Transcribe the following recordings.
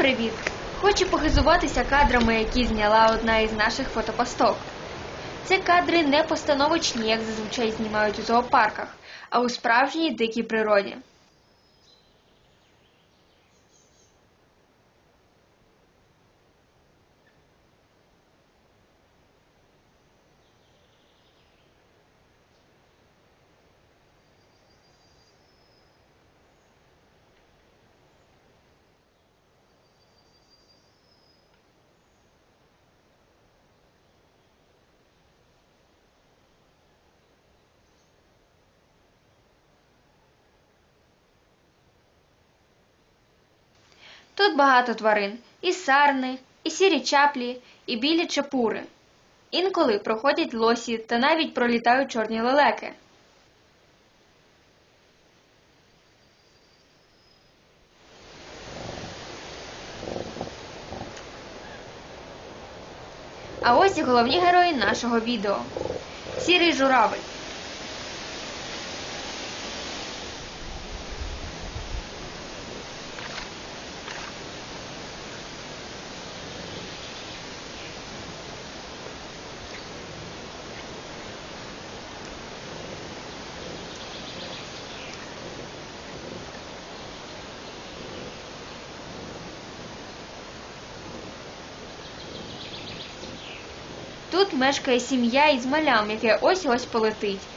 привіт! Хочу похизуватися кадрами, які зняла одна із наших фотопосток. Це кадри не постановочні, як зазвичай знімають у зоопарках, а у справжній дикій природі. Тут багато тварин: і сарни, і сірі чаплі, і білі чепури. Інколи проходять лосі та навіть пролітають чорні лелеки. А ось і головні герої нашого відео. Сірий журавель. Тут мешкає сім'я із малям, яке ось ось полетить.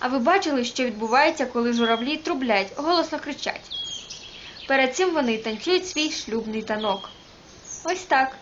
А ви бачили, що відбувається, коли журавлі трублять, голосно кричать. Перед цим вони танцюють свій шлюбний танок. Ось так.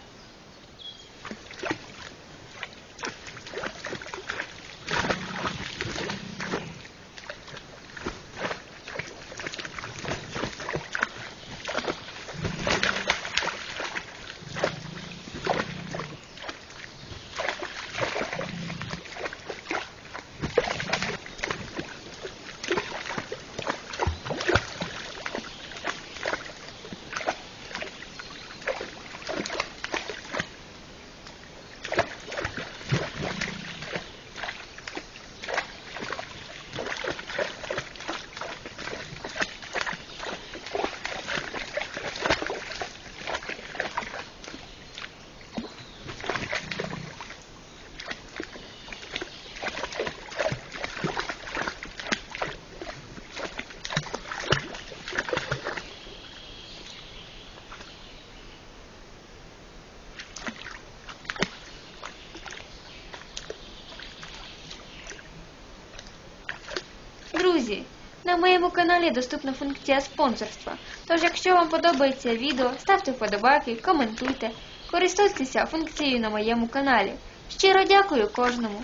Друзі, на моєму каналі доступна функція спонсорства. Тож, якщо вам подобається відео, ставте вподобайки, коментуйте, користуйтеся функцією на моєму каналі. Щиро дякую кожному.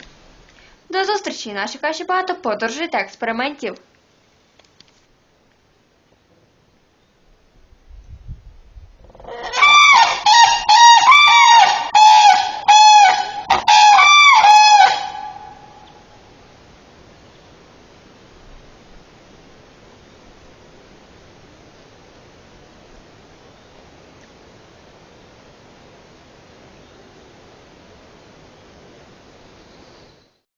До зустрічі, наших каші багато подорожей та експериментів.